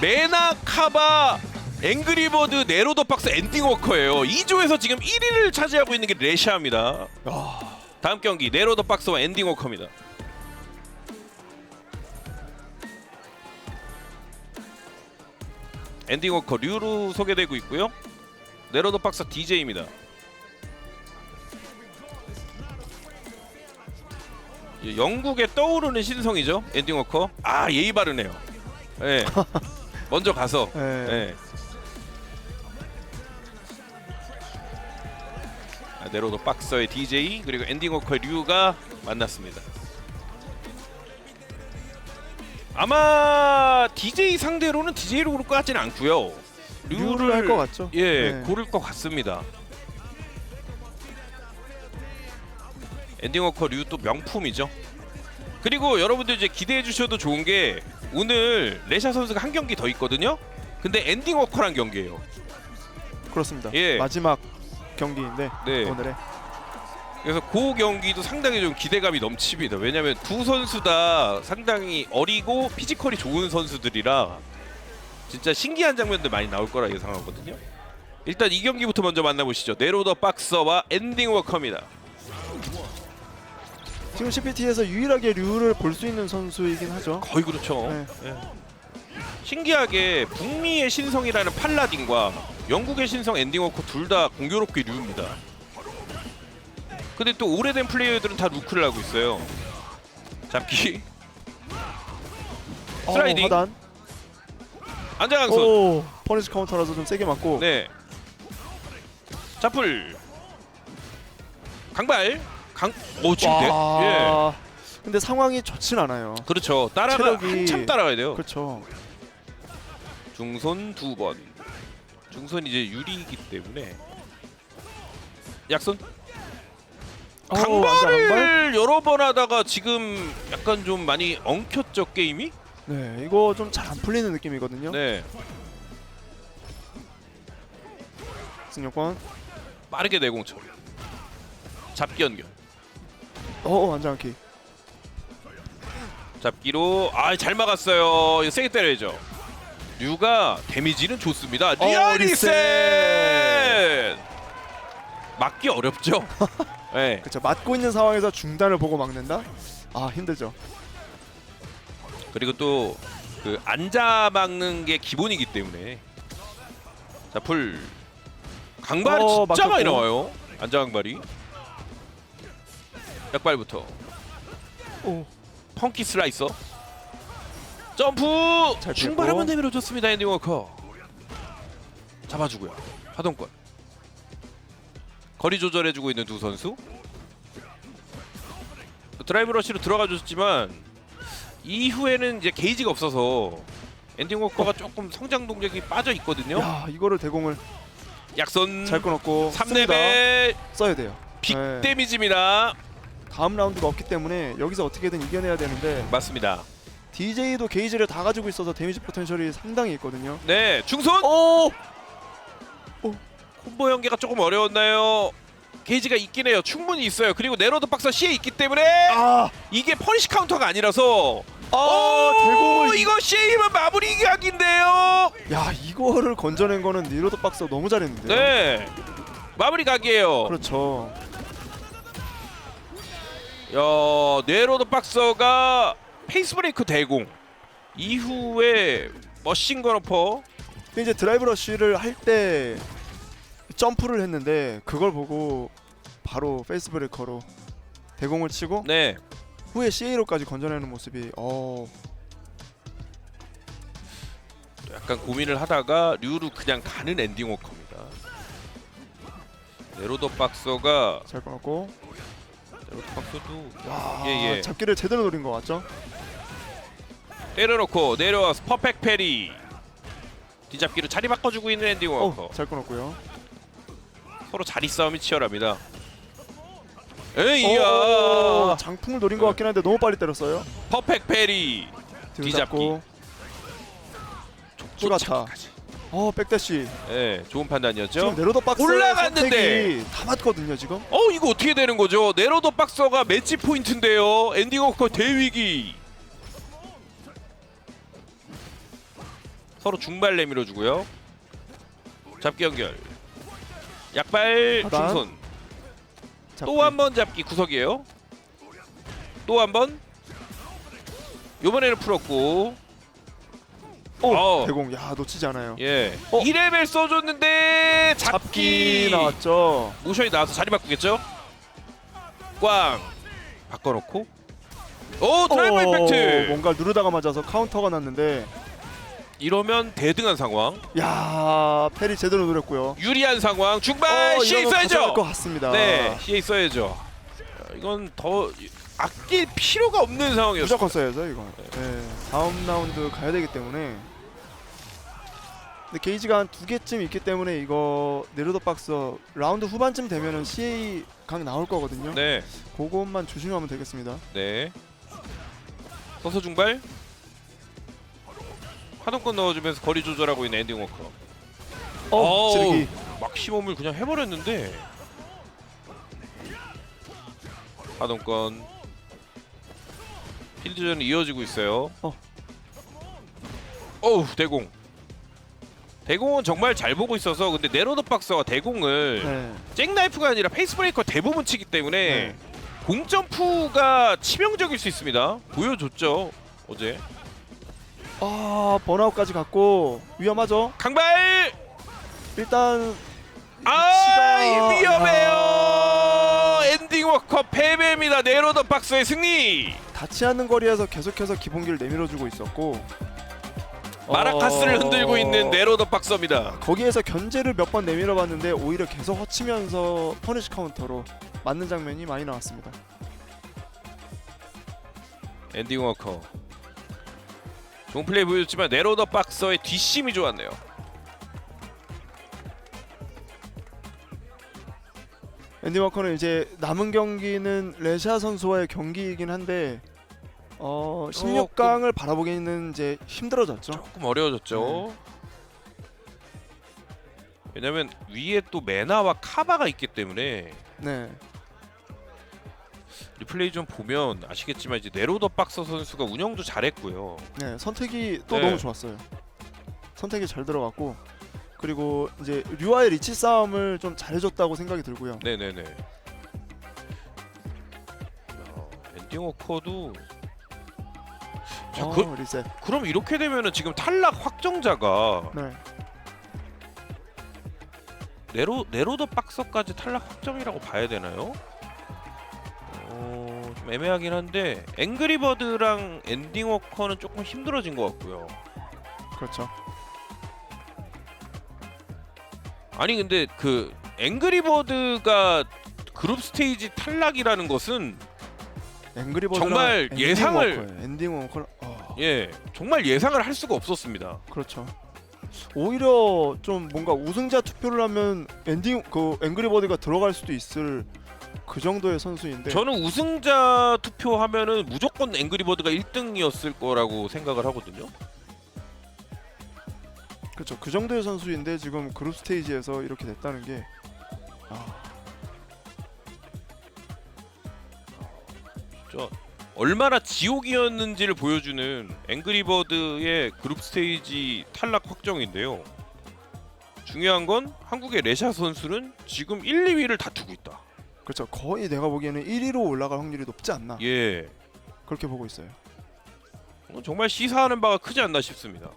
메나 카바 앵그리버드 네로더 박스 엔딩 워커예요. 2조에서 지금 1위를 차지하고 있는 게 레시아입니다. 다음 경기 네로더 박스와 엔딩 워커입니다. 엔딩 워커 류루 소개되고 있고요. 네로더 박스 DJ입니다. 영국의 떠오르는 신성이죠. 엔딩 워커. 아 예의 바르네요. 예. 먼저 가서. 네. 예. 아, 네로더 박서의 DJ 그리고 엔딩 워커의 류가 만났습니다. 아마 DJ 상대로는 DJ로 고를 것 같지는 않고요. 류를 할것 같죠? 예, 네. 고를 것 같습니다. 엔딩 워커 류 또 명품이죠. 그리고 여러분들 이제 기대해 주셔도 좋은 게 오늘 레샤 선수가 한 경기 더 있거든요. 근데 엔딩 워커란 경기예요. 그렇습니다. 예. 마지막 경기인데 네. 오늘의 그래서 그 경기도 상당히 좀 기대감이 넘칩니다. 왜냐하면 두 선수 다 상당히 어리고 피지컬이 좋은 선수들이라 진짜 신기한 장면들 많이 나올 거라 예상하거든요. 일단 이 경기부터 먼저 만나보시죠. 네로더 박서와 엔딩 워커입니다. 지금 CPT에서 유일하게 류를 볼 수 있는 선수이긴 하죠. 거의 그렇죠. 네. 예. 신기하게 북미의 신성이라는 팔라딘과 영국의 신성 엔딩 워커 둘 다 공교롭게 류입니다. 근데 또 오래된 플레이어들은 다 루크를 하고 있어요. 잡기, 슬라이딩. 어, 하단. 안장항손, 오 퍼니시 카운터라서 좀 세게 맞고. 네, 자풀, 강발, 강, 오 지금 돼? 예, 와. 근데 상황이 좋진 않아요. 그렇죠. 따라가 체력이- 한참 따라가야 돼요. 그렇죠. 중손 두 번. 중손 이제 유리이기 때문에 약손 어, 완전 강발? 강발을 여러 번 하다가 지금 약간 좀 많이 엉켰죠 게임이? 네, 이거 좀 잘 안 풀리는 느낌이거든요. 네 승용권. 빠르게 내공처 잡기 연결 어, 어 완전 킥. 잡기로 아 잘 막았어요 이거 세게 때려야죠 류가 데미지는 좋습니다 어, 리아리센 리셋! 막기 어렵죠 네. 그렇죠. 맞고 있는 상황에서 중단을 보고 막는다. 아 힘들죠. 그리고 또 그 앉아 막는 게 기본이기 때문에 자풀 강발이 어, 진짜 많이 막혔고. 나와요 앉아 강발이 약발부터 오. 펑키 슬라이서 점프 잘 피했고. 한번 내밀어 줬습니다 엔딩 워커 잡아주고요 하동권 거리 조절해주고 있는 두 선수 드라이브 러시로 들어가줬지만 이후에는 이제 게이지가 없어서 엔딩 워커가 조금 성장 동력이 빠져 있거든요 야 이거를 대공을 약손 잘 끊었고 씁니다. 3레벨 써야 돼요. 빅 네. 데미지입니다 다음 라운드가 없기 때문에 여기서 어떻게든 이겨내야 되는데 맞습니다 DJ도 게이지를 다 가지고 있어서 데미지 포텐셜이 상당히 있거든요. 네 중손 오! 콤보 연계가 조금 어려웠나요? 게이지가 있긴 해요. 충분히 있어요. 그리고 네로드 박사 C에 있기 때문에 아! 이게 퍼니시 카운터가 아니라서 아, 오, 대공을 이거 C면 마무리 각인데요. 야 이거를 건져낸 거는 니로드 박스 너무 잘했는데요. 네. 마무리 각이에요. 그렇죠. 야, 네로드 박서가 페이스 브레이크 대공 이후에 머신 건어퍼 근데 이제 드라이브 러쉬를 할 때 점프를 했는데 그걸 보고 바로 페이스 브레이커로 대공을 치고 네. 후에 CA로까지 건져내는 모습이 어 약간 고민을 하다가 류루 그냥 가는 엔딩 워커입니다. 네로드 박서가 잘 끊었고 박서도 와 예, 예. 잡기를 제대로 노린 것 같죠? 때려놓고 내려와서 퍼펙트 페리 뒤잡기로 자리 바꿔주고 있는 엔딩 워커 어, 잘 끊었고요. 서로 자리 싸움이 치열합니다 에이야 어, 장풍을 노린 것 네. 같긴 한데 너무 빨리 때렸어요. 퍼펙트 페리 뒤잡기. 잡고 쭈라타. 쫓아가기. 어 백대시 예, 좋은 판단이었죠 지금 네로더 박스 올라갔는데. 다 맞거든요 지금. 어 이거 어떻게 되는 거죠 네로더 박서가 매치 포인트인데요 엔딩 워커 대위기 서로 중발 내밀어 주고요. 잡기 연결. 약발 하단. 중손. 또 한 번 잡기 구석이에요. 또 한 번. 요번에는 풀었고. 오, 어. 대공 야 놓치지 않아요. 예. 어. 2레벨 써줬는데 잡기. 잡기 나왔죠. 모션이 나와서 자리 바꾸겠죠? 꽝. 바꿔놓고. 오 드라이브 어, 임팩트. 뭔가 누르다가 맞아서 카운터가 났는데 이러면 대등한 상황. 야 페리 제대로 노렸고요. 유리한 상황. 중발 시에 이거는 가져갈 있어야죠. 것 같습니다. 네, 시에 있어야죠. 자, 이건 더 아낄 필요가 없는 상황이었어요. 무조건 써야죠 이거. 네. 다음 라운드 가야 되기 때문에. 근데 게이지가 한 두 개쯤 있기 때문에 이거 네르도 박스 라운드 후반쯤 되면은 CA 강 나올 거거든요. 네, 그것만 조심하면 되겠습니다. 네. 서서 중발. 하동권 넣어주면서 거리 조절하고 있는 엔딩 워커. 어, 어우, 지르기. 막시멈을 그냥 해버렸는데. 하동권. 필드전이 이어지고 있어요. 어. 어우 대공. 대공은 정말 잘 보고 있어서 근데 네로더 박서가 대공을 네. 잭나이프가 아니라 페이스 브레이커 대부분 치기 때문에 네. 공점프가 치명적일 수 있습니다. 보여줬죠 어제. 아 번아웃까지 갔고 위험하죠. 강발. 일단 아 위치가- 위험해요. 엔 딩 워커 패배입니다. 네로더 박스의 승리. 닿지 않는 거리에서 계속해서 기본기를 내밀어주고 있었고 마라카스를 어, 흔들고 있는 네로더 박스입니다. 거기에서 견제를 몇 번 내밀어봤는데 오히려 계속 허치면서 퍼니시 카운터로 맞는 장면이 많이 나왔습니다. 엔딩 워커. 좋은 플레이 보여줬지만 네로더 박서의 뒷심이 좋았네요. 앤디 워커는 이제 남은 경기는 레샤 선수와의 경기이긴 한데 어 16강을 바라보기는 이제 힘들어졌죠. 조금 어려워졌죠. 왜냐면 위에 또 메나와 카바가 있기 때문에 네. 리플레이 좀 보면 아시겠지만 이제 네로더 박서 선수가 운영도 잘했고요. 네, 선택이 또 네. 너무 좋았어요. 선택이 잘 들어갔고 그리고 이제 류아의 리치 싸움을 좀 잘해줬다고 생각이 들고요. 네네네. 야, 엔딩 워커도 자, 어, 그, 리셋. 그럼 이렇게 되면은 지금 탈락 확정자가 네. 네로 네로더 박서까지 탈락 확정이라고 봐야 되나요? 어, 좀 애매하긴 한데 앵그리버드랑 엔딩 워커는 조금 힘들어진 것 같고요. 그렇죠. 아니 근데 그 앵그리버드가 그룹 스테이지 탈락이라는 것은 앵그리버드랑 정말 엔딩 예상을- 워커예요. 엔딩 워커. 어, 예 정말 예상을 할 수가 없었습니다. 그렇죠. 오히려 좀 뭔가 우승자 투표를 하면 엔딩 그 앵그리버드가 들어갈 수도 있을 그 정도의 선수인데 저는 우승자 투표하면은 무조건 앵그리버드가 1등이었을 거라고 생각을 하거든요. 그렇죠. 그 정도의 선수인데 지금 그룹 스테이지에서 이렇게 됐다는 게 아, 저 얼마나 지옥이었는지를 보여주는 앵그리버드의 그룹 스테이지 탈락 확정인데요. 중요한 건 한국의 레샤 선수는 지금 1, 2위를 다투고 있다. 그렇죠. 거의 내가 보기에는 1위로 올라갈 확률이 높지 않나 예, 그렇게 보고 있어요. 어, 정말 시사하는 바가 크지 않나 싶습니다.